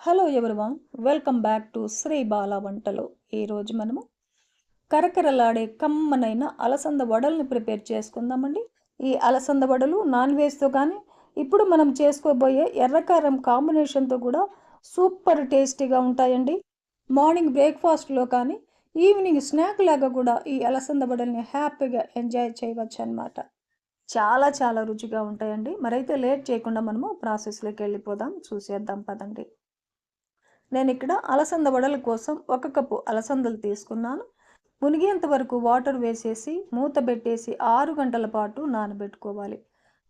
Hello everyone welcome back to Shri Bala వంటలు ఈరోజు మనము కరకరలాడే కమ్మనైన అలసంద వడల్ని ప్రిపేర్ చేసుకుందామండి. ఈ అలసంద వడలు నాన్ వెజ్తో కానీ ఇప్పుడు మనం చేసుకోబోయే ఎర్రకారం కాంబినేషన్తో కూడా సూపర్ టేస్టీగా ఉంటాయండి. మార్నింగ్ బ్రేక్ఫాస్ట్లో కానీ ఈవినింగ్ స్నాక్ లాగా కూడా ఈ అలసంద వడల్ని హ్యాపీగా ఎంజాయ్ చేయవచ్చు అనమాట చాలా చాలా రుచిగా ఉంటాయండి. మరైతే లేట్ చేయకుండా మనము ప్రాసెస్లోకి వెళ్ళిపోదాం. చూసేద్దాం పదండి. నేను ఇక్కడ అలసంద వడల కోసం ఒక కప్పు అలసందలు తీసుకున్నాను. మునిగేంత వరకు వాటర్ వేసేసి మూత పెట్టేసి ఆరు గంటల పాటు నానబెట్టుకోవాలి.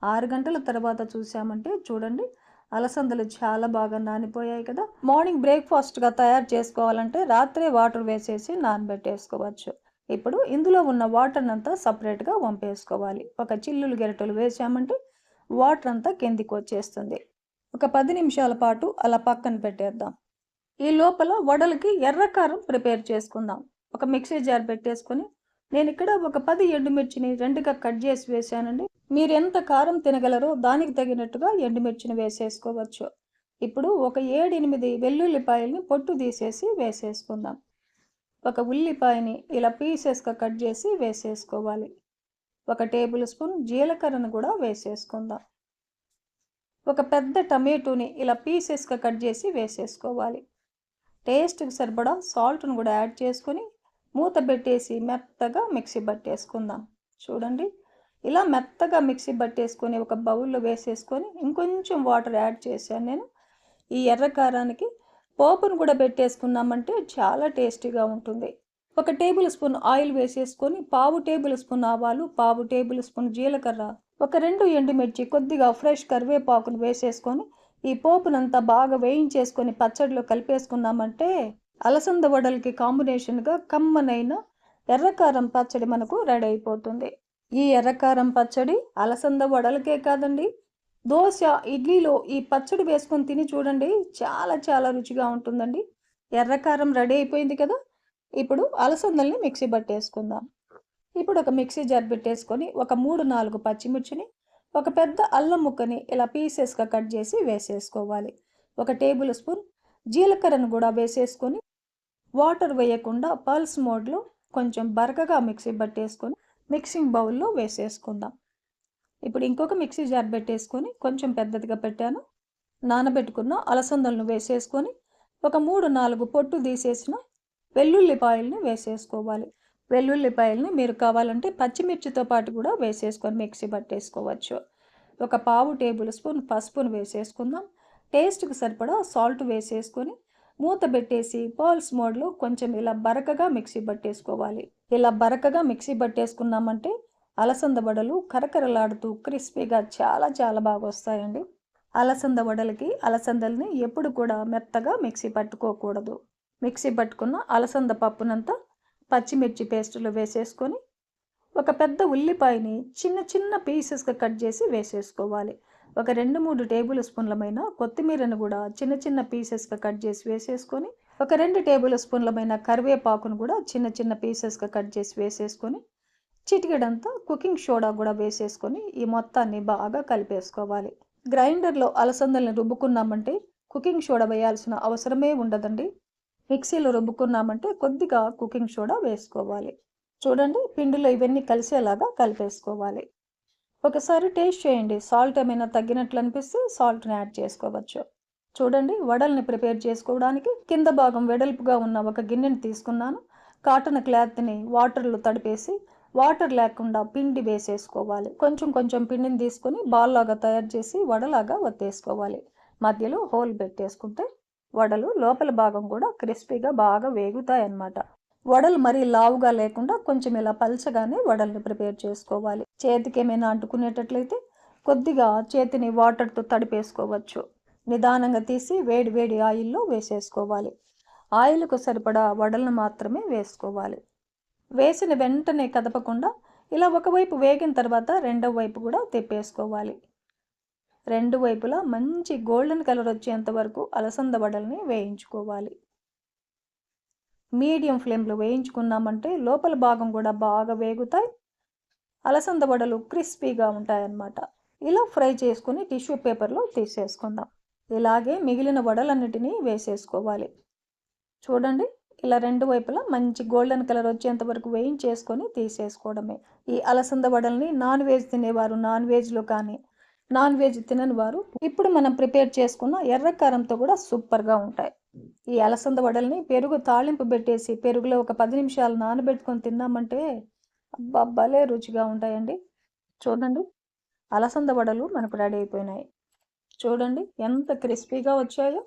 ఆరు గంటల తర్వాత చూసామంటే చూడండి అలసందలు చాలా బాగా నానిపోయాయి కదా. మార్నింగ్ బ్రేక్ఫాస్ట్గా తయారు చేసుకోవాలంటే రాత్రే వాటర్ వేసేసి నానబెట్టేసుకోవచ్చు. ఇప్పుడు ఇందులో ఉన్న వాటర్ అంతా సపరేట్గా వంపేసుకోవాలి. ఒక చిల్లులు గెరటలు వేసామంటే వాటర్ అంతా కిందికి వచ్చేస్తుంది ఒక పది నిమిషాల పాటు అలా పక్కన పెట్టేద్దాం. ఈ లోపల వడలకి ఎర్రకారం ప్రిపేర్ చేసుకుందాం. ఒక మిక్సీ జార్ పెట్టేసుకొని నేను ఇక్కడ ఒక పది ఎండుమిర్చిని రెండుగా కట్ చేసి వేసానండి మీరు ఎంత కారం తినగలరో దానికి తగినట్టుగా ఎండుమిర్చిని వేసేసుకోవచ్చు. ఇప్పుడు ఒక ఏడెనిమిది వెల్లుల్లిపాయల్ని పొట్టు తీసేసి వేసేసుకుందాం. ఒక ఉల్లిపాయని ఇలా పీసెస్గా కట్ చేసి వేసేసుకోవాలి. ఒక టేబుల్ స్పూన్ జీలకర్రను కూడా వేసేసుకుందాం. ఒక పెద్ద టమాటోని ఇలా పీసెస్గా కట్ చేసి వేసేసుకోవాలి. టేస్ట్కి సరిపడా సాల్ట్ను కూడా యాడ్ చేసుకొని మూత పెట్టేసి మెత్తగా మిక్సీ పట్టేసుకుందాం. చూడండి. ఇలా మెత్తగా మిక్సీ పట్టేసుకొని ఒక బౌల్లో వేసేసుకొని ఇంకొంచెం వాటర్ యాడ్ చేశాను నేను. ఈ ఎర్రకారానికి పోపును కూడా పెట్టేసుకున్నామంటే చాలా టేస్టీగా ఉంటుంది. ఒక టేబుల్ స్పూన్ ఆయిల్ వేసేసుకొని పావు టేబుల్ స్పూన్ ఆవాలు పావు టేబుల్ స్పూన్ జీలకర్ర ఒక రెండు ఎండుమిర్చి కొద్దిగా ఫ్రెష్ కరివేపాకును వేసేసుకొని ఈ పోపునంతా బాగా వేయించేసుకొని పచ్చడిలో కలిపేసుకున్నామంటే అలసంద వడలకి కాంబినేషన్గా కమ్మనైన ఎర్రకారం పచ్చడి మనకు రెడీ అయిపోతుంది. ఈ ఎర్రకారం పచ్చడి అలసంద వడలకే కాదండి. దోశ ఇడ్లీలో ఈ పచ్చడి వేసుకొని తిని చూడండి. చాలా చాలా రుచిగా ఉంటుందండి. ఎర్రకారం రెడీ అయిపోయింది కదా? ఇప్పుడు అలసందల్ని మిక్సీ పట్టేసుకుందాం ఇప్పుడు ఒక మిక్సీ జార్ పెట్టేసుకొని ఒక మూడు నాలుగు పచ్చిమిర్చిని ఒక పెద్ద అల్లం ముక్కని ఇలా పీసెస్గా కట్ చేసి వేసేసుకోవాలి. ఒక టేబుల్ స్పూన్ జీలకర్రను కూడా వేసేసుకొని వాటర్ వేయకుండా పల్స్ మోడ్లో కొంచెం బరకగా మిక్సీ పట్టేసుకొని మిక్సింగ్ బౌల్లో వేసేసుకుందాం. ఇప్పుడు ఇంకొక మిక్సీ జార్ పెట్టేసుకొని కొంచెం పెద్దదిగా పెట్టాను. నానబెట్టుకున్న అలసందలను వేసేసుకొని ఒక మూడు నాలుగు పొట్టు తీసేసిన వెల్లుల్లిపాయల్ని వేసేసుకోవాలి. వెల్లుల్లిపాయలని మీరు కావాలంటే పచ్చిమిర్చితో పాటు కూడా వేసేసుకొని మిక్సీ పట్టేసుకోవచ్చు. ఒక పావు టేబుల్ స్పూన్ పసుపును వేసేసుకుందాం. టేస్ట్కి సరిపడా సాల్ట్ వేసేసుకొని మూత పెట్టేసి పర్ల్స్ మోడ్లో కొంచెం ఇలా బరకగా మిక్సీ పట్టేసుకోవాలి. ఇలా బరకగా మిక్సీ పట్టేసుకున్నామంటే అలసంద వడలు కరకరలాడుతూ క్రిస్పీగా చాలా చాలా బాగా వస్తాయండి. అలసంద వడలకి అలసందల్ని ఎప్పుడు కూడా మెత్తగా మిక్సీ పట్టుకోకూడదు. మిక్సీ పట్టుకున్న అలసంద పప్పునంతా పచ్చిమిర్చి పేస్టులో వేసేసుకొని ఒక పెద్ద ఉల్లిపాయని చిన్న చిన్న పీసెస్గా కట్ చేసి వేసేసుకోవాలి. ఒక రెండు మూడు టేబుల్ స్పూన్లమైన కొత్తిమీరను కూడా చిన్న చిన్న పీసెస్గా కట్ చేసి వేసేసుకొని ఒక రెండు టేబుల్ స్పూన్లమైన కరివేపాకును కూడా చిన్న చిన్న పీసెస్గా కట్ చేసి వేసేసుకొని చిటికెడంతా కుకింగ్ సోడా కూడా వేసేసుకొని ఈ మొత్తాన్ని బాగా కలిపేసుకోవాలి. గ్రైండర్లో అలసందల్ని రుబ్బుకున్నామంటే కుకింగ్ సోడా వేయాల్సిన అవసరమే ఉండదండి. మిక్సీలో రుబ్బుకున్నామంటే కొద్దిగా కుకింగ్ సోడా వేసుకోవాలి. చూడండి పిండిలో ఇవన్నీ కలిసేలాగా కలిపేసుకోవాలి. ఒకసారి టేస్ట్ చేయండి. సాల్ట్ ఏమైనా తగ్గినట్లు అనిపిస్తే సాల్ట్ని యాడ్ చేసుకోవచ్చు. చూడండి వడల్ని ప్రిపేర్ చేసుకోవడానికి కింద భాగం వెడల్పుగా ఉన్న ఒక గిన్నెని తీసుకున్నాను. కాటన్ క్లాత్ని వాటర్లో తడిపేసి వాటర్ లేకుండా పిండి వేసేసుకోవాలి. కొంచెం కొంచెం పిండిని తీసుకొని బాల్లాగా తయారు చేసి వడలాగా వత్తేసుకోవాలి మధ్యలో హోల్ పెట్టేసుకుంటే వడలు లోపల భాగం కూడా క్రిస్పీగా బాగా వేగుతాయి అన్నమాట వడలు మరీ లావుగా లేకుండా కొంచెం ఇలా పల్చగానే వడల్ని ప్రిపేర్ చేసుకోవాలి. చేతికి ఏమైనా అంటుకునేటట్లయితే కొద్దిగా చేతిని వాటర్తో తడిపేసుకోవచ్చు. నిదానంగా తీసి వేడి వేడి ఆయిల్లో వేసేసుకోవాలి. ఆయిల్కు సరిపడా వడలను మాత్రమే వేసుకోవాలి. వేసిన వెంటనే కదపకుండా ఇలా ఒకవైపు వేగిన తర్వాత రెండవ వైపు కూడా తిప్పేసుకోవాలి. రెండు వైపులా మంచి గోల్డెన్ కలర్ వచ్చేంత వరకు అలసంద వడల్ని వేయించుకోవాలి. మీడియం ఫ్లేమ్లో వేయించుకున్నామంటే లోపల భాగం కూడా బాగా వేగుతాయి. అలసంద వడలు క్రిస్పీగా ఉంటాయన్నమాట. ఇలా ఫ్రై చేసుకుని టిష్యూ పేపర్లో తీసేసుకుందాం. ఇలాగే మిగిలిన వడలన్నిటినీ వేసేసుకోవాలి. చూడండి ఇలా రెండు వైపులా మంచి గోల్డెన్ కలర్ వచ్చేంత వరకు వేయించేసుకొని తీసేసుకోవడమే. ఈ అలసంద వడల్ని నాన్ వెజ్ తినేవారు నాన్ వెజ్లో కానీ నాన్ వెజ్ తినని వారు ఇప్పుడు మనం ప్రిపేర్ చేసుకున్న ఎర్రకారంతో కూడా సూపర్గా ఉంటాయి. ఈ అలసంద వడల్ని పెరుగు తాళింపు పెట్టేసి పెరుగులో ఒక పది నిమిషాలు నానబెట్టుకొని తిన్నామంటే అబ్బా భలే రుచిగా ఉంటాయండి. చూడండి అలసంద వడలు మనకు రెడీ అయిపోయినాయి. చూడండి ఎంత క్రిస్పీగా వచ్చాయో.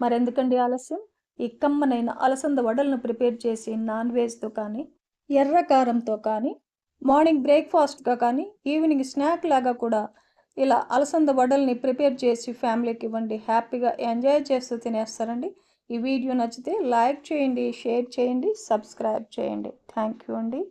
మరెందుకండి ఆలస్యం? ఈ కమ్మనైన అలసంద వడలను ప్రిపేర్ చేసి నాన్ వెజ్తో కానీ ఎర్ర కారంతో కానీ మార్నింగ్ బ్రేక్ఫాస్ట్గా కానీ ఈవినింగ్ స్నాక్ లాగా కూడా ఇలా అలసంద వడల్ని ప్రిపేర్ చేసి ఫ్యామిలీకి ఇవ్వండి. హ్యాపీగా ఎంజాయ్ చేస్తూ తినేస్తారండి. ఈ వీడియో నచ్చితే లైక్ చేయండి షేర్ చేయండి సబ్స్క్రైబ్ చేయండి. థ్యాంక్ యూ అండి.